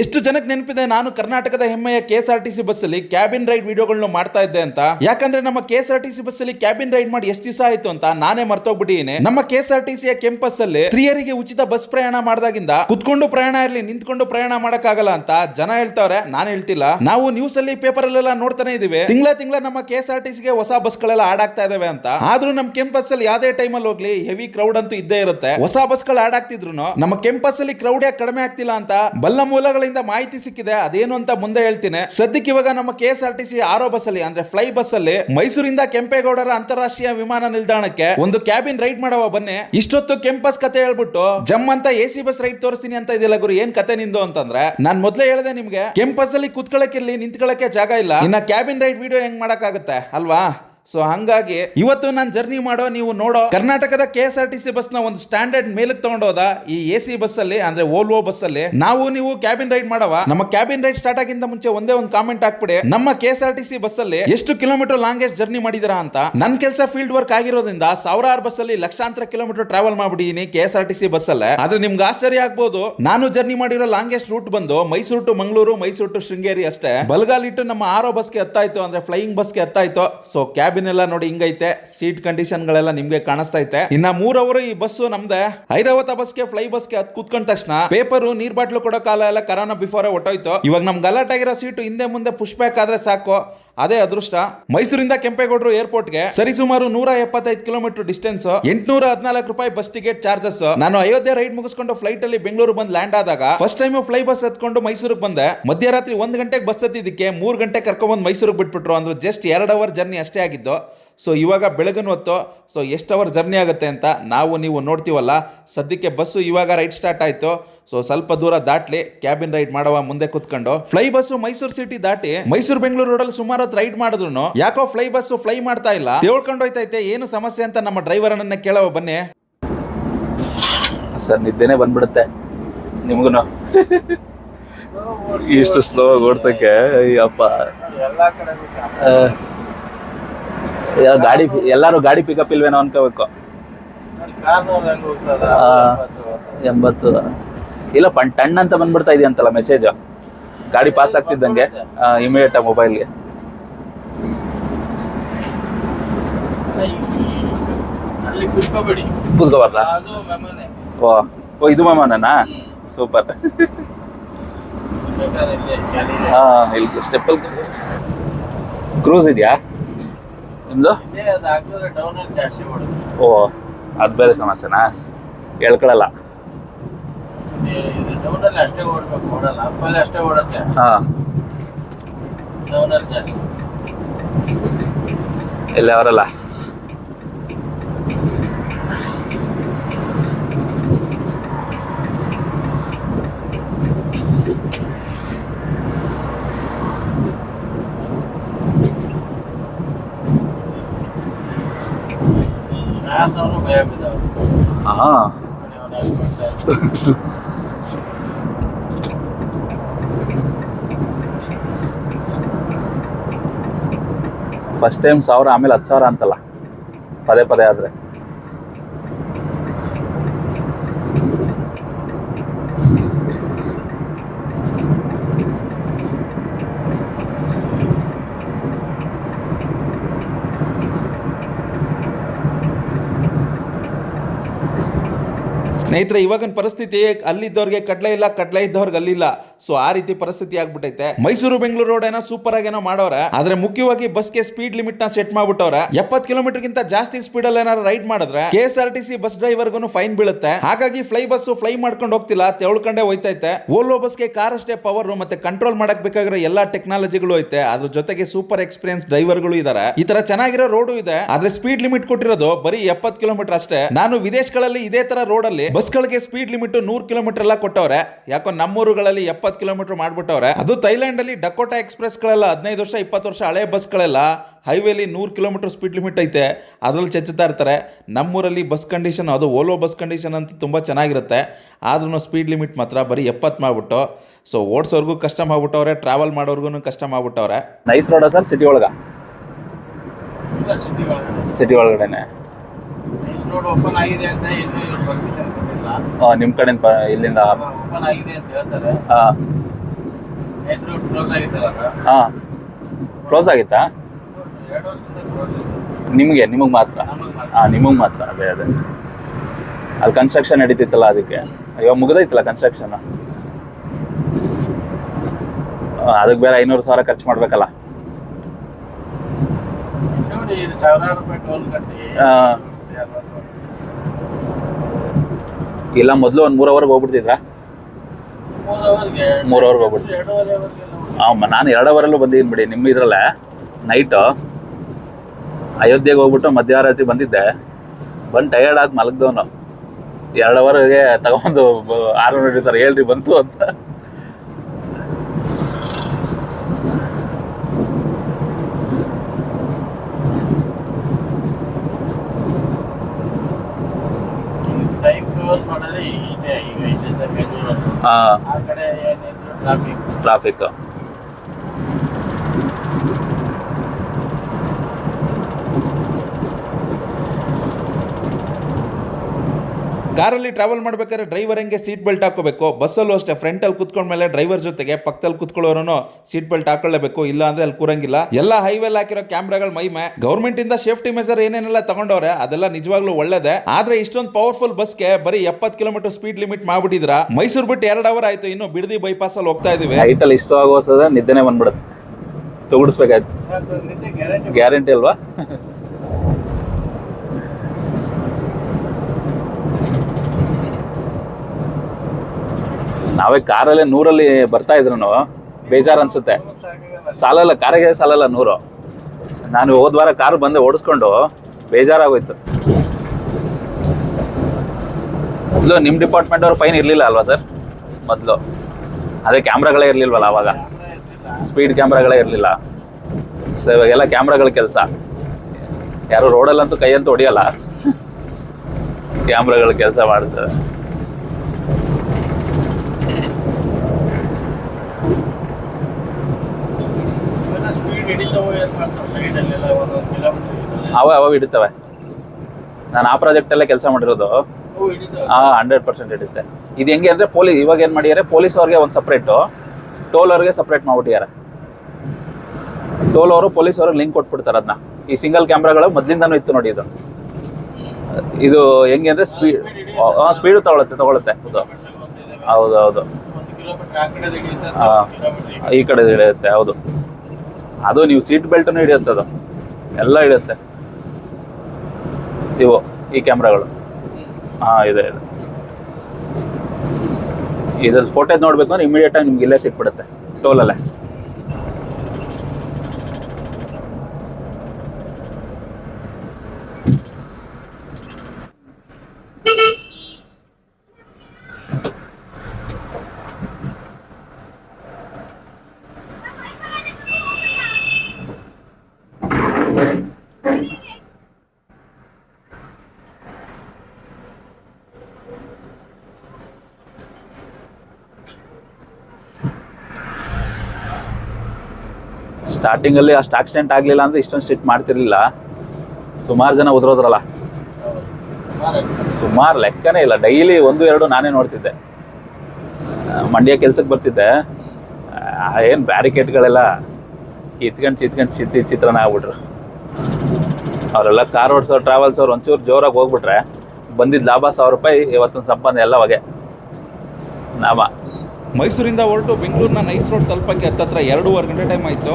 ಎಷ್ಟು ಜನಕ್ಕೆ ನೆನಪಿದೆ? ನಾನು ಕರ್ನಾಟಕದ ಹೆಮ್ಮೆಯ K S R T C bus ಅಲ್ಲಿ ಕ್ಯಾಬಿನ್ ರೈಡ್ ವಿಡಿಯೋಗಳನ್ನ ಮಾಡ್ತಾ ಇದ್ದೆ ಅಂತ. ಯಾಕಂದ್ರೆ ನಮ್ಮ K R T C bus ಅಲ್ಲಿ ಕ್ಯಾಬಿನ್ ರೈಡ್ ಮಾಡಿ ಎಷ್ಟು ದಿವಸ ಆಯ್ತು ಅಂತ ನಾನೇ ಮರ್ತೋಗ್ಬಿಟ್ಟಿದ್ದೀನಿ. ನಮ್ಮ ಕೆ ಎಸ್ ಕೆಂಪಸ್ ಅಲ್ಲಿ ಸ್ತ್ರೀಯರಿಗೆ ಉಚಿತ ಬಸ್ ಪ್ರಯಾಣ ಮಾಡಿದಾಗಿಂದ ಕುತ್ಕೊಂಡು ಪ್ರಯಾಣ ಇರಲಿ, ನಿಂತ್ಕೊಂಡು ಪ್ರಯಾಣ ಮಾಡಕ್ಕಾಗಲ್ಲ ಅಂತ ಜನ ಹೇಳ್ತಾವ್ರೆ. ನಾನು ಹೇಳ್ತಿಲ್ಲ. ನಾವು ನ್ಯೂಸ್ ಅಲ್ಲಿ ಪೇಪರ್ ಅಲ್ಲೆಲ್ಲ ನೋಡ್ತಾನೆ ಇದೀವಿ ತಿಂಗಳ ತಿಂಗಳ ನಮ್ಮ ಕೆ ಎಸ್ ಆರ್ ಟಿ ಹೊಸ ಬಸ್ ಗಳೆಲ್ಲ ಆಡಾಗ್ತಾ ಇದಾವೆ ಅಂತ. ಆದ್ರೂ ನಮ್ಮ ಕೆಂಪಸ್ ಅಲ್ಲಿ ಯಾವ್ದೇ ಟೈಮ್ ಅಲ್ಲಿ ಹೋಗ್ಲಿ, ಹೆವಿ ಕ್ರೌಡ್ ಅಂತೂ ಇದ್ದೇ ಇರುತ್ತೆ. ಹೊಸ ಬಸ್ಗಳು ಆಗ್ತಿದ್ರು ನಮ್ಮ ಕೆಂಪಸ್ ಅಲ್ಲಿ ಕ್ರೌಡ್ ಯಾಕೆ ಕಡಿಮೆ ಆಗ್ತಿಲ್ಲ ಅಂತ ಬಲ್ಲ ಮೂಲಗಳಿಂದ ಮಾಹಿತಿ ಸಿಕ್ಕಿದೆ, ಅದೇನು ಅಂತ ಮುಂದೆ ಹೇಳ್ತೀನಿ. ಸದ್ಯಕ್ಕೆ ಇವಾಗ ನಮ್ಮ K S R T C ಆರೋ ಬಸ್ ಅಲ್ಲಿ ಅಂದ್ರೆ ಫ್ಲೈ ಬಸ್ ಅಲ್ಲಿ ಮೈಸೂರಿಂದ ಕೆಂಪೇಗೌಡರ ಅಂತಾರಾಷ್ಟ್ರೀಯ ವಿಮಾನ ನಿಲ್ದಾಣಕ್ಕೆ ಒಂದು ಕ್ಯಾಬಿನ್ ರೈಡ್ ಮಾಡುವ ಬನ್ನಿ. ಇಷ್ಟೊತ್ತು ಕೆಂಪಸ್ ಕತೆ ಹೇಳ್ಬಿಟ್ಟು, ಜಮ್ ಅಂತ ಎ ಸಿ ಬಸ್ ರೈಡ್ ತೋರಿಸ್ತೀನಿ ಅಂತ ಇದೆಯಲ್ಲ ಗುರು, ಏನ್ ಕತೆ ನಿಂದು ಅಂತಂದ್ರೆ? ನಾನ್ ಮೊದ್ಲೇ ಹೇಳಿದೆ ನಿಮ್ಗೆ ಕೆಂಪಸ್ ಅಲ್ಲಿ ಇಲ್ಲಿ ನಿಂತ್ಕೊಳ್ಳೋಕೆ ಜಾಗ ಇಲ್ಲ. ಇನ್ನ ಕ್ಯಾಬಿನ್ ರೈಡ್ ವಿಡಿಯೋ ಹೆಂಗ್ ಮಾಡಕ್ಕಾಗತ್ತೆ, ಅಲ್ವಾ? ಸೊ ಹಂಗಾಗಿ ಇವತ್ತು ನಾನು ಜರ್ನಿ ಮಾಡೋ, ನೀವು ನೋಡೋ ಕರ್ನಾಟಕದ K S R T C ಬಸ್ನ ಒಂದು ಸ್ಟ್ಯಾಂಡರ್ಡ್ ಮೇಲಕ್ಕೆ ತಗೊಂಡೋದ ಈ ಎ ಸಿ ಬಸ್ ಅಲ್ಲಿ ಅಂದ್ರೆ ಓಲ್ವೋ ಬಸ್ ಅಲ್ಲಿ ನಾವು ನೀವು ಕ್ಯಾಬಿನ್ ರೈಡ್ ಮಾಡವ. ನಮ್ಮ ಕ್ಯಾಬಿನ್ ರೈಡ್ ಸ್ಟಾರ್ಟ್ ಆಗಿಂತ ಮುಂಚೆ ಒಂದೇ ಒಂದು ಕಾಮೆಂಟ್ ಹಾಕ್ಬಿಡಿ. ನಮ್ಮ K S R T C bus ಅಲ್ಲಿ ಎಷ್ಟು ಕಿಲೋಮೀಟರ್ ಲಾಂಗೆಸ್ಟ್ ಜರ್ನಿ ಮಾಡಿದಿರಾ ಅಂತ. ನನ್ನ ಕೆಲಸ ಫೀಲ್ಡ್ ವರ್ಕ್ ಆಗಿರೋದ್ರಿಂದ ಸಾವಿರಾರು ಬಸ್ ಅಲ್ಲಿ ಲಕ್ಷಾಂತರ kilometre travel ಮಾಡ್ಬಿಟ್ಟಿದ್ದೀನಿ K S R T C bus ಅಲ್ಲೇ ಆದ್ರೆ ನಿಮ್ಗೆ ಆಶ್ಚರ್ಯ ಆಗ್ಬೋದು, ನಾನು ಜರ್ನಿ ಮಾಡಿರೋ ಲಾಂಗೆಸ್ಟ್ ರೂಟ್ ಬಂದು ಮೈಸೂರು ಟು ಮಂಗಳೂರು, ಮೈಸೂರು ಟು ಶೃಂಗೇರಿ ಅಷ್ಟೇ. ಬಲಗಾಲಿಟ್ಟು ನಮ್ಮ ಆರೋ ಬಸ್ಗೆ ಹತ್ತಾಯ್ತು ಅಂದ್ರೆ ಫ್ಲೈಯಿಂಗ್ ಬಸ್ಗೆ ಹತ್ತಾಯ್ತು ಸೊ ಕ್ಯಾಬಿನ್ ಎಲ್ಲ ನೋಡಿ ಹಿಂಗೈತೆ, ಸೀಟ್ ಕಂಡೀಷನ್ ಗಳೆಲ್ಲ ನಿಮ್ಗೆ ಕಾಣಿಸ್ತಾ ಐತೆ ಇನ್ನ ಮೂರ್ ಅವರು ಈ ಬಸ್ ನಮ್ದೆ. ಐರಾವತ ಬಸ್ಗೆ, ಫ್ಲೈ ಬಸ್ಗೆ ಹತ್ ಕೂತ್ಕೊಂಡ ತಕ್ಷಣ ಪೇಪರ್, ನೀರ್ ಬಾಟ್ಲು ಕೊಡೋ ಕಾಲ ಎಲ್ಲ ಕರೋನಾ ಬಿಫೋರ್ ಹೊಟ್ಟೋಯ್ತು ಇವಾಗ ನಮ್ಗೆ ಅಲರ್ಟ್ ಆಗಿರೋ ಸೀಟು ಹಿಂದೆ ಮುಂದೆ ಪುಷ್ ಬ್ಯಾಕ್ ಆದ್ರೆ ಸಾಕು. ಅದೇ ಅದೃಷ್ಟ. ಮೈಸೂರಿಂದ ಕೆಂಪೇಗೌಡರು ಏರ್ಪೋರ್ಟ್ಗೆ ಸರಿಸುಮಾರು ನೂರ ಎಪ್ಪತ್ತೈದು ಕಿಲೋಮೀಟರ್ ಡಿಸ್ಟೆನ್ಸ್, ಎಂಟುನೂರ ಹದಿನಾಲ್ಕು ರೂಪಾಯಿ ಬಸ್ ಟಿಕೆಟ್ ಚಾರ್ಜಸ್. ನಾನು ಅಯೋಧ್ಯೆ ರೈಡ್ ಮುಗಿಸ್ಕೊಂಡು ಫ್ಲೈಟ್ ಅಲ್ಲಿ ಬೆಂಗಳೂರು ಬಂದು ಲ್ಯಾಂಡ್ ಆದಾಗ ಫಸ್ಟ್ ಟೈಮ್ ಫ್ಲೈ ಬಸ್ ಹತ್ಕೊಂಡು ಮೈಸೂರಿಗೆ ಬಂದೆ. ಮಧ್ಯರಾತ್ರಿ ಒಂದ್ ಗಂಟೆಗೆ ಬಸ್ ಹತ್ತಿದ್ದಕ್ಕೆ ಮೂರ್ ಗಂಟೆ ಕರ್ಕೊಂಡ್ಬಂದು ಮೈಸೂರಿಗೆ ಬಿಟ್ಬಿಟ್ರು. ಅಂದ್ರೆ ಜಸ್ಟ್ ಎರಡು ಅವರ್ ಜರ್ನಿ ಅಷ್ಟೇ ಆಗಿದ್ದು. ಸೊ ಇವಾಗ ಬೆಳಗಿನ ಹೊತ್ತು ಸೊ ಎಷ್ಟು ಅವರ್ ಜರ್ನಿ ಆಗುತ್ತೆ ಅಂತ ನಾವು ನೀವು ನೋಡ್ತೀವಲ್ಲ. ಸದ್ಯಕ್ಕೆ ಬಸ್ಸು ಇವಾಗ ರೈಡ್ ಸ್ಟಾರ್ಟ್ ಆಯಿತು. ಸೊ ಸ್ವಲ್ಪ ದೂರ ದಾಟ್ಲಿ ಕ್ಯಾಬಿನ್ ರೈಡ್ ಮಾಡುವ ಮುಂದೆ ಕುತ್ಕೊಂಡು. ಫ್ಲೈ ಬಸ್ಸು ಮೈಸೂರು ಸಿಟಿ ದಾಟಿ ಮೈಸೂರು ಬೆಂಗಳೂರು ರೋಡಲ್ಲಿ ಸುಮಾರು ಹೊತ್ತು ರೈಡ್ ಮಾಡಿದ್ರು ಯಾಕೋ ಫ್ಲೈ ಬಸ್ಸು ಫ್ಲೈ ಮಾಡ್ತಾ ಇಲ್ಲ. ತಿಳ್ಕೊಂಡೋಯ್ತೈತೆ ಏನು ಸಮಸ್ಯೆ ಅಂತ ನಮ್ಮ ಡ್ರೈವರ್ ಅನ್ನ ಕೇಳವ ಬನ್ನಿ. ಸರ್ ನಿದ್ದೆನೆ ಬಂದ್ಬಿಡುತ್ತೆ. ನಿಮಗೂ ಇಷ್ಟು ಸ್ಲೋ ಓಡ್ಸಕ್ಕೆ ಅಯ್ಯಪ್ಪ. ಗಾಡಿ ಎಲ್ಲಾರು ಗಾಡಿ ಪಿಕಪ್ ಇಲ್ವೇನೋ ಅನ್ಕೋಬೇಕು. ಎಂಬತ್ತು. ಇಲ್ಲ, ಪಣ್ ಟನ್ ಅಂತ ಬಂದ್ಬಿಡ್ತಾ ಇದೆಯಂತಲ್ಲ ಮೆಸೇಜ್ ಗಾಡಿ ಪಾಸ್ ಆಗ್ತಿದ್ದಂಗೆ ಇಮಿಡಿಯೇಟ್ ಮೊಬೈಲ್ಗೆ ಅಲ್ಲಿ ಕುತ್ಕೋಬೇಡಿ ಕೂತ್ಕೋಬಾರ್ದ? ಓ ಓ, ಇದು ಮಾಮನಾ ಸೂಪರ್. ಹಾ ಇಲ್ಲಿ ಸ್ಟೆಪ್ ಕ್ರೂಸ್ ಇದೆಯಾ? ಓಡುತ್ತೆ ಓ ಅದು ಬೇರೆ ಸಮಸ್ಯೆನಾ? ಹೇಳ್ಕೊಳಲ್ಲ. ಇದು ಡೌನ್ ಅಲ್ಲಿ ಅಷ್ಟೇ ಓಡ್ಬೇಕು ಓಡಲ್ಲ. ಅಪ್ಪಲ್ಲಿ ಅಷ್ಟೇ ಓಡುತ್ತೆ. ಹಾ. ಜಾಸ್ತಿ. ಎಲ್ಲಿ ಅವರಲ್ಲ? ಫಸ್ಟ್ ಟೈಮ್ ಸಾವಿರ ಆಮೇಲೆ ಹತ್ತು ಸಾವಿರ ಅಂತಲ್ಲ. ಪದೇ ಪದೇ ಆದ್ರೆ. ಸ್ನೇಹಿತರೆ, ಇವಾಗಿನ ಪರಿಸ್ಥಿತಿ ಅಲ್ಲಿದ್ದವ್ರಿಗೆ ಕಡ್ಲೆ ಇಲ್ಲ, ಕಡ್ಲೆ ಇದ್ದವ್ರಿಗೆ ಅಲ್ಲಿಲ್ಲ. ಸೊ ಆ ರೀತಿ ಪರಿಸ್ಥಿತಿ ಆಗ್ಬಿಟ್ಟೈತೆ. ಮೈಸೂರು, ಬೆಂಗಳೂರು ರೋಡ್ ಏನೋ ಸೂಪರ್ ಆಗಿ ಏನೋ ಆದ್ರೆ ಮುಖ್ಯವಾಗಿ ಬಸ್ಗೆ ಸ್ಪೀಡ್ ಲಿಮಿಟ್ನ ಸೆಟ್ ಮಾಡ್ಬಿಟ್ಟವ್ರೆ. ಎಪ್ಪತ್ ಕಿಲೋಮೀಟರ್ ಗಿಂತ ಜಾಸ್ತಿ ಸ್ಪೀಡ್ ಅಲ್ಲಿ ಏನಾದ್ರು ರೈಡ್ ಮಾಡಿದ್ರೆ K S R T C bus ಡ್ರೈವರ್ಗೂ fine ಬೀಳುತ್ತೆ. ಹಾಗಾಗಿ ಫ್ಲೈ ಬಸ್ ಫ್ಲೈ ಮಾಡ್ಕೊಂಡು ಹೋಗ್ತಿಲ್ಲ ತೆಳ್ಕೊಂಡೆ ಹೋಯ್ತೈತೆ. ಓಲ್ವೋ ಬಸ್ಗೆ ಕಾರ್ ಅಷ್ಟೇ ಪವರ್ ಮತ್ತೆ ಕಂಟ್ರೋಲ್ ಮಾಡಕ್ ಬೇಕಾಗಿರೋ ಎಲ್ಲಾ ಟೆಕ್ನಾಲಜಿಗಳು ಐತೆ. ಅದ್ರ ಜೊತೆಗೆ ಸೂಪರ್ ಎಕ್ಸ್ಪೀರಿಯನ್ಸ್ ಡ್ರೈವರ್ಗಳು ಇದಾರೆ. ಈ ತರ ಚೆನ್ನಾಗಿರೋ ರೋಡು ಇದೆ, ಆದ್ರೆ ಸ್ಪೀಡ್ ಲಿಮಿಟ್ ಕೊಟ್ಟಿರೋದು ಬರೀ ಎಪ್ಪತ್ ಕಿಲೋಮೀಟರ್ ಅಷ್ಟೇ. ನಾನು ವಿದೇಶಗಳಲ್ಲಿ ಇದೇ ತರ ರೋಡ್ ಅಲ್ಲಿ ಬಸ್ಗಳಿಗೆ ಸ್ಪೀಡ್ ಲಿಮಿಟ್ ನೂರ್ ಕಿಲೋಮೀಟರ್ ಎಲ್ಲ ಕೊಟ್ಟವ್ರೆ. ಯಾಕೋ ನಮ್ಮೂರುಗಳಲ್ಲಿ ಎಪ್ಪತ್ತು ಕಿಲೋಮೀಟರ್ ಮಾಡ್ಬಿಟ್ಟವ್ರೆ. ಅದು ಥೈಲ್ಯಾಂಡ್ ಅಲ್ಲಿ ಡಕೋಟಾ ಎಕ್ಸ್ಪ್ರೆಸ್ ಗಳೆಲ್ಲ ಹದಿನೈದು ವರ್ಷ ಇಪ್ಪತ್ತು ವರ್ಷ ಹಳೆ ಬಸ್ಗಳೆಲ್ಲ ಹೈವೇಲಿ ನೂರು ಕಿಲೋಮೀಟರ್ ಸ್ಪೀಡ್ ಲಿಮಿಟ್ ಐತೆ. ಅದ್ರಲ್ಲಿ ಚೆಚ್ಚುತ್ತಾ ಇರ್ತಾರೆ. ನಮ್ಮೂರಲ್ಲಿ ಬಸ್ ಕಂಡೀಷನ್ ಅದು ಓಲೋ ಬಸ್ ಕಂಡೀಷನ್ ಅಂತ ತುಂಬ ಚೆನ್ನಾಗಿರುತ್ತೆ. ಆದ್ರೂ ಸ್ಪೀಡ್ ಲಿಮಿಟ್ ಮಾತ್ರ ಬರೀ ಎಪ್ಪತ್ತು ಮಾಡ್ಬಿಟ್ಟು. ಸೊ ಓಡಿಸೋರ್ಗೂ ಕಷ್ಟ ಮಾಡ್ಬಿಟ್ಟವ್ರೆ ಟ್ರಾವೆಲ್ ಮಾಡೋರ್ಗು ಕಷ್ಟ ಮಾಡ್ಬಿಟ್ಟವ್ರೆ ನೈಸ್ ರೋಡ ಸರ್? ಸಿಟಿ ಒಳಗ? ಇಲ್ಲ ಸಿಟಿ ಒಳಗಡೆ. ಸಿಟಿ ಒಳಗಡೆನೆ. ನೈಸ್ ರೋಡ್ ಓಪನ್ ಆಗಿದೆ ಅಂತ ಇನ್ನೂ ಪರ್ಮಿಷನ್ ಕೊಟ್ಟಿಲ್ಲ ಆ, ನಿಮ್ ಕಡೆ ಇಲ್ಲಿಂದ ಕ್ಲೋಸ್ ಆಗಿತ್ತಲ್ಲ ಹಾ. ಕ್ಲೋಸ್ ಆಗಿತ್ತಾ? ನಿಮಗೆ ನಿಮಗೆ ಮಾತ್ರ? ನಮಗೆ ಮಾತ್ರ. ಹಾ ನಿಮಗೆ ಮಾತ್ರ ಅದೇ ಅದೇ. ಅಲ್ಲಿ ಕನ್ಸ್ಟ್ರಕ್ಷನ್ ನಡೀತಿತ್ತಲ್ಲ ಅದಕ್ಕೆ. ಇವಾಗ ಮುಗ್ದೈತಲ್ಲ ಕನ್ಸ್ಟ್ರಕ್ಷನ್ ಅದಕ್ಕೆ ಬೇರೆ ಐನೂರು ಸಾವಿರ ಖರ್ಚು ಮಾಡ್ಬೇಕಲ್ಲ ಇದು ಸಾವಿರಾರು ರೂಪಾಯಿ ಟೋಲ್ ಕಟ್ಟಿ ಆ. ಇಲ್ಲ ಮೊದಲು ಒಂದು ಮೂರು ಅವರ್ಗೆ ಹೋಗ್ಬಿಡ್ತಿದ್ರಾ? ಮೂರು ಅವರ್ಗೆ ಹೋಗ್ಬಿಡ್ತೀವಿ. ಆ, ನಾನು ಎರಡು ಅವರಲ್ಲೂ ಬಂದಿದ್ದೀನಿ ಬಿಡಿ ನಿಮ್ಮ ಇದ್ರಲ್ಲೇ. ನೈಟು ಅಯೋಧ್ಯೆಗೆ ಹೋಗ್ಬಿಟ್ಟು ಮಧ್ಯರಾತ್ರಿ ಬಂದಿದ್ದೆ. ಬಂದು ಟಯರ್ಡ್ ಆಗಿ ಮಲಗ್ದವನು. ಎರಡು ಅವರ್ಗೆ ತಗೊಂಡು ಆರು ನೋಡಿರ್ತಾರೆ ಹೇಳ್ರಿ ಬಂತು ಅಂತ ಟೈಮ್ ಕ್ಲೋಸ್ ಮಾಡೋದೇ ಇಷ್ಟೇ ಈಗ ಇಲ್ಲಿಂದ ಏನಿದ್ರು ಟ್ರಾಫಿಕ್ ಕಾರಲ್ಲಿ ಟ್ರಾವೆಲ್ ಮಾಡ್ಬೇಕಾದ್ರೆ ಡ್ರೈವರ್ ಹೆಂಗೆ ಸೀಟ್ ಬೆಲ್ಟ್ ಹಾಕೋಬೇಕು ಬಸ್ಸಲ್ಲೂ ಅಷ್ಟೇ ಫ್ರಂಟ್ ಅಲ್ಲಿ ಕುತ್ಕೊಂಡ್ಮೇಲೆ ಡ್ರೈವರ್ ಜೊತೆಗೆ ಪಕ್ಕದಲ್ಲಿ ಕುತ್ಕೊಳ್ಳೋರು ಸೀಟ್ ಬೆಲ್ಟ್ ಹಾಕೊಳ್ಳಬೇಕು ಇಲ್ಲ ಅಂದ್ರೆ ಅಲ್ಲಿ ಕೂರಂಗಿಲ್ಲ. ಎಲ್ಲ ಹೈವೇಲ್ ಹಾಕಿರೋ ಕ್ಯಾಮ್ರಾಗಳ ಮೈಮೆ. ಗೌರ್ಮೆಂಟ್ ಇಂದ ಸೇಫ್ಟಿ ಮೆಸರ್ ಏನೇನೆಲ್ಲ ತಗೊಂಡವ್ರೆ ಅದೆಲ್ಲ ನಿಜವಾಗ್ಲೂ ಒಳ್ಳೇದೆ. ಆದ್ರೆ ಇಷ್ಟೊಂದು ಪವರ್ಫುಲ್ ಬಸ್ಗೆ ಬರೀ ಎಪ್ಪತ್ ಕಿಲೋಮೀಟರ್ ಸ್ಪೀಡ್ ಲಿಮಿಟ್ ಮಾಡ್ಬಿಟ್ಟಿದ್ರ. ಮೈಸೂರು ಬಿಟ್ಟು ಎರಡು ಅವರ್ ಆಯ್ತು ಇನ್ನು ಬಿಡದಿ ಬೈಪಾಸ್ ಅಲ್ಲಿ ಹೋಗ್ತಾ ಇದೀವಿ. ಐಟಲ್ ಇಷ್ಟ ಆಗುವ ನಿದ್ದೆನೆ ಬಂದ್ಬಿಡುತ್ತೆ. ತಗೊಡಿಸ್ಬೇಕಾಯ್ತು. ಗ್ಯಾರಂಟಿ ಅಲ್ವಾ? ನಾವೇ ಕಾರಲ್ಲೇ ನೂರಲ್ಲಿ ಬರ್ತಾ ಇದ್ರು ಬೇಜಾರು ಅನ್ಸುತ್ತೆ. ಸಾಲಲ್ಲ, ಕಾರಿಗೆ ಸಾಲಲ್ಲ ನೂರು. ನಾನು ಹೋದ ವಾರ ಕಾರು ಬಂದೆ ಓಡಿಸ್ಕೊಂಡು ಬೇಜಾರಾಗೋಯ್ತು. ಮೊದಲು ನಿಮ್ಮ ಡಿಪಾರ್ಟ್ಮೆಂಟ್ ಅವ್ರು ಫೈನ್ ಇರಲಿಲ್ಲ ಅಲ್ವಾ ಸರ್ ಮೊದಲು. ಅದೇ ಕ್ಯಾಮ್ರಾಗಳೇ ಇರಲಿಲ್ವಲ್ಲ ಅವಾಗ? ಸ್ಪೀಡ್ ಕ್ಯಾಮ್ರಾಗಳೇ ಇರಲಿಲ್ಲ. ಸೊ ಇವಾಗೆಲ್ಲ ಕ್ಯಾಮ್ರಾಗಳ ಕೆಲಸ. ಯಾರು ರೋಡಲ್ಲಂತೂ ಕೈಯಂತೂ ಹೊಡಿಯಲ್ಲ. ಕ್ಯಾಮ್ರಾಗಳ ಕೆಲಸ ಮಾಡ್ತಾರೆ. ಅವ ಅವಾಗ ಹಿಡಿತವೆ. ನಾನು ಆ ಪ್ರಾಜೆಕ್ಟಲ್ಲೇ ಕೆಲಸ ಮಾಡಿರೋದು. ಹಾ ಹಂಡ್ರೆಡ್ ಪರ್ಸೆಂಟ್ ಹಿಡಿತೆ. ಇದು ಹೆಂಗೆ ಅಂದ್ರೆ ಪೊಲೀಸ್ ಇವಾಗ ಏನು ಮಾಡಿದ್ದಾರೆ ಪೊಲೀಸ್ ಅವ್ರಿಗೆ ಒಂದು ಸಪ್ರೇಟು ಟೋಲ್ ಅವ್ರಿಗೆ ಸಪ್ರೇಟ್ ಮಾಡ್ಬಿಟ್ಟಿದ್ದಾರೆ ಟೋಲ್ ಅವರು ಪೊಲೀಸ್ ಅವ್ರಿಗೆ ಲಿಂಕ್ ಕೊಟ್ಬಿಡ್ತಾರೆ ಅದನ್ನ ಈ ಸಿಂಗಲ್ ಕ್ಯಾಮ್ರಾಗಳು ಮೊದಲಿಂದನೂ ಇತ್ತು ನೋಡಿ ಇದು. ಇದು ಹೆಂಗೆ ಅಂದ್ರೆ ಸ್ಪೀಡ್ ಸ್ಪೀಡು ತಗೊಳತ್ತೆ ತಗೊಳುತ್ತೆ. ಹೌದು ಹೌದು ಹೌದು ಈ ಕಡೆ ಹಿಡಿಯುತ್ತೆ ಹೌದು. ಅದು ನೀವು ಸೀಟ್ ಬೆಲ್ಟನ್ನು ಹಿಡಿಯುತ್ತೆ ಅದು. ಎಲ್ಲ ಹಿಡಿಯುತ್ತೆ. ಇವು, ಈ ಕ್ಯಾಮ್ರಾಗಳು ಹಾಂ, ಇದೆ ಇದೆ. ಇದ್ರ ಫೋಟೋ ನೋಡ್ಬೇಕು ಅಂದ್ರೆ ಇಮಿಡಿಯೇಟ್ ಆಗಿ ನಿಮ್ಗೆ ಇಲ್ಲೇ ಸಿಕ್ಬಿಡುತ್ತೆ. ಟೋಲಲ್ಲೇ ಸ್ಟಾರ್ಟಿಂಗಲ್ಲಿ ಅಷ್ಟು ಆಕ್ಸಿಡೆಂಟ್ ಆಗಲಿಲ್ಲ ಅಂದ್ರೆ ಇಷ್ಟೊಂದು ಸ್ಟಿಟ್ ಮಾಡ್ತಿರ್ಲಿಲ್ಲ. ಸುಮಾರು ಜನ ಉದ್ರೋದ್ರಲ್ಲ. ಸುಮಾರು ಲೆಕ್ಕನೇ ಇಲ್ಲ. ಡೈಲಿ ಒಂದು, ಎರಡು ನಾನೇ ನೋಡ್ತಿದ್ದೆ. ಮಂಡ್ಯ ಕೆಲ್ಸಕ್ಕೆ ಬರ್ತಿದ್ದೆ. ಏನು ಬ್ಯಾರಿಕೇಡ್ಗಳೆಲ್ಲ ಕಿತ್ಕೊಂಡು ಚಿತ್ಕೊಂಡು ಚಿತ್ತಿ ಚಿತ್ರನ ಆಗ್ಬಿಟ್ರು. ಅವರೆಲ್ಲ ಕಾರ್ ಓಡಿಸೋರು ಟ್ರಾವೆಲ್ಸ್ ಅವ್ರು ಒಂಚೂರು ಜೋರಾಗಿ ಹೋಗ್ಬಿಟ್ರೆ ಬಂದಿದ್ದ ಲಾಭ ಸಾವಿರ ರೂಪಾಯಿ ಇವತ್ತಿನ ಸಂಪಾದನೆ ಎಲ್ಲ ಹೊಗೆ. ನಾಮ ಮೈಸೂರಿಂದ ಹೊರಟು ಬೆಂಗಳೂರಿನ ನೈಸ್ ರೋಡ್ ತಲುಪಕ್ಕೆ ಹತ್ತತ್ರ ಎರಡೂವರೆ ಗಂಟೆ ಟೈಮ್ ಆಯಿತು.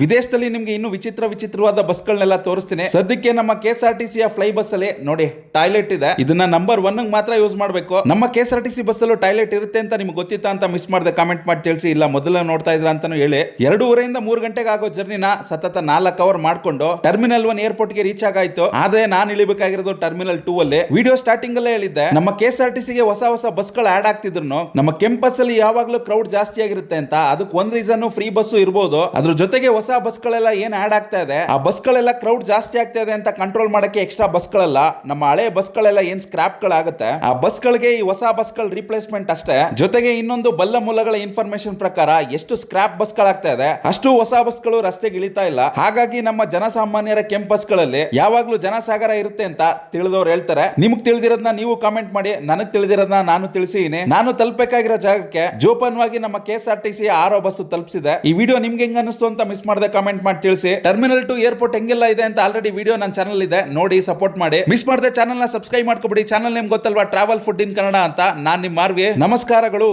ವಿದೇಶದಲ್ಲಿ ನಿಮ್ಗೆ ಇನ್ನು ವಿಚಿತ್ರ ವಿಚಿತ್ರವಾದ ಬಸ್ಗಳನ್ನೆಲ್ಲ ತೋರಿಸ್ತೀನಿ. ಸದ್ಯಕ್ಕೆ ನಮ್ಮ ಕೆ ಎಸ್ ಫ್ಲೈ ಬಸ್ ಅಲ್ಲಿ, ನೋಡಿ, ಟಾಯ್ಲೆಟ್ ಇದೆ. ಇದನ್ನ ನಂಬರ್ ಒನ್ ಮಾತ್ರ ಯೂಸ್ ಮಾಡಬೇಕು. ನಮ್ಮ ಕೆ ಎಸ್ ಬಸ್ ಅಲ್ಲೂ ಟಾಯ್ಲೆಟ್ ಇರುತ್ತೆ ಅಂತ ನಿಮ್ಗೆ ಗೊತ್ತಿತ್ತಾ ಅಂತ ಮಿಸ್ ಮಾಡಿದೆ ಕಾಮೆಂಟ್ ಮಾಡಿ ತಿಳಿಸಿ. ಇಲ್ಲ, ಮೊದಲ ನೋಡ್ತಾ ಇದ್ರ ಅಂತಾನು ಹೇಳಿ. ಎರಡೂವರೆಯಿಂದ ಮೂರು ಗಂಟೆಗೆ ಆಗೋ ಜರ್ನಿನ ಸತತ ನಾಲ್ಕು ಅವರ್ ಮಾಡ್ಕೊಂಡು ಟರ್ಮಿನಲ್ ಒನ್ ಏರ್ಪೋರ್ಟ್ಗೆ ರೀಚ್ ಆಗಾಯ್ತು. ಆದ್ರೆ ನಾನು ಇಳಿಬೇಕಾಗಿರೋದು ಟರ್ಮಿನಲ್ ಟೂ ಅಲ್ಲಿ. ವಿಡಿಯೋ ಸ್ಟಾರ್ಟಿಂಗ್ ಅಲ್ಲೇ ಹೇಳಿದ್ದೆ. ನಮ್ಮ ಕೆ ಎಸ್ ಆರ್ ಟಿ ಸಿಗೆ ಹೊಸ ಹೊಸ ಬಸ್ಗಳು ಆಡ್ ಆಗ್ತಿದ್ರು ನಮ್ಮ ಕೆಂಪಸ್ ಅಲ್ಲಿ ಯಾವಾಗ್ಲೂ ಕ್ರೌಡ್ ಜಾಸ್ತಿ ಆಗಿರುತ್ತೆ ಅಂತ. ಅದಕ್ಕೆ ಒಂದ್ ರೀಸನ್ ಫ್ರೀ ಬಸ್ಸು ಇರ್ಬೋದು. ಅದ್ರ ಜೊತೆಗೆ ಹೊಸ ಹೊಸ ಬಸ್ಗಳೆಲ್ಲ ಏನು ಆಡ್ ಆಗ್ತಾ ಇದೆ? ಆ ಬಸ್ಗಳೆಲ್ಲ ಕ್ರೌಡ್ ಜಾಸ್ತಿ ಆಗ್ತಾ ಇದೆ ಅಂತ ಕಂಟ್ರೋಲ್ ಮಾಡಕ್ಕೆ ಎಕ್ಸ್ಟ್ರಾ ಬಸ್ಗಳೆಲ್ಲ, ನಮ್ಮ ಹಳೆ ಬಸ್ಗಳೆಲ್ಲ ಏನ್ ಸ್ಕ್ರಾಪ್ ಗಳಾಗುತ್ತೆ? ಆ ಬಸ್ಗಳಿಗೆ ಈ ಹೊಸ ಬಸ್ಗಳ ರಿಪ್ಲೇಸ್ಮೆಂಟ್ ಅಷ್ಟೇ. ಜೊತೆಗೆ ಇನ್ನೊಂದು ಬಲ್ಲ ಮೂಲಗಳ ಇನ್ಫಾರ್ಮೇಶನ್ ಪ್ರಕಾರ ಎಷ್ಟು ಸ್ಕ್ರಾಪ್ ಬಸ್ಗಳಾಗ್ತಾ ಇದೆ? ಅಷ್ಟು ಹೊಸ ಬಸ್ಗಳು ರಸ್ತೆಗೆ ಇಳಿತಾ ಇಲ್ಲ. ಹಾಗಾಗಿ ನಮ್ಮ ಜನಸಾಮಾನ್ಯರ ಕೆಂಪ್ಗಳಲ್ಲಿ ಯಾವಾಗ್ಲೂ ಜನಸಾಗರ ಇರುತ್ತೆ ಅಂತ ತಿಳಿದವ್ರು ಹೇಳ್ತಾರೆ. ನಿಮ್ಗೆ ತಿಳಿದಿರೋದನ್ನ ನೀವು ಕಾಮೆಂಟ್ ಮಾಡಿ, ನನಗ್ ತಿಳಿದಿರೋದನ್ನ ನಾನು ತಿಳಿಸಿದೀನಿ. ನಾನು ತಲುಪಬೇಕಾಗಿರೋ ಜಾಗಕ್ಕೆ ಜೋಪಾನವಾಗಿ ನಮ್ಮ K S R T C ಆರೋ ಬಸ್ ತಲುಪಿಸಿದೆ. ಈ ವಿಡಿಯೋ ನಿಮ್ಗೆ ಹೆಂಗ ಅನಿಸ್ತು ಅಂತ ಮಿಸ್ ಮಾಡದೆ ಕಾಮೆಂಟ್ ಮಾಡಿ ತಿಳಿಸಿ. ಟರ್ಮಿನಲ್ ಟು ಏರ್ಪೋರ್ಟ್ ಹೆಂಗೆಲ್ಲ ಇದೆ ಅಂತ ಆಲ್ರೆಡಿ ವಿಡಿಯೋ ನನ್ನ ಚಾನಲ್ ಇದೆ. ನೋಡಿ ಸಪೋರ್ಟ್ ಮಾಡಿ. ಮಿಸ್ ಮಾಡದೆ ಚಾನಲ್ನ ಸಬ್ಸ್ಕ್ರೈಬ್ ಮಾಡ್ಕೊಬಿಡಿ. ಚಾನಲ್ ನಿಮ್ಗೆ ಗೊತ್ತಲ್ವಾ ಟ್ರಾವೆಲ್ ಫುಡ್ ಇನ್ ಕನ್ನಡ ಅಂತ. ನಾನ್ ನಿಮ್ ಮಾರ್ವಿ. ನಮಸ್ಕಾರಗಳು.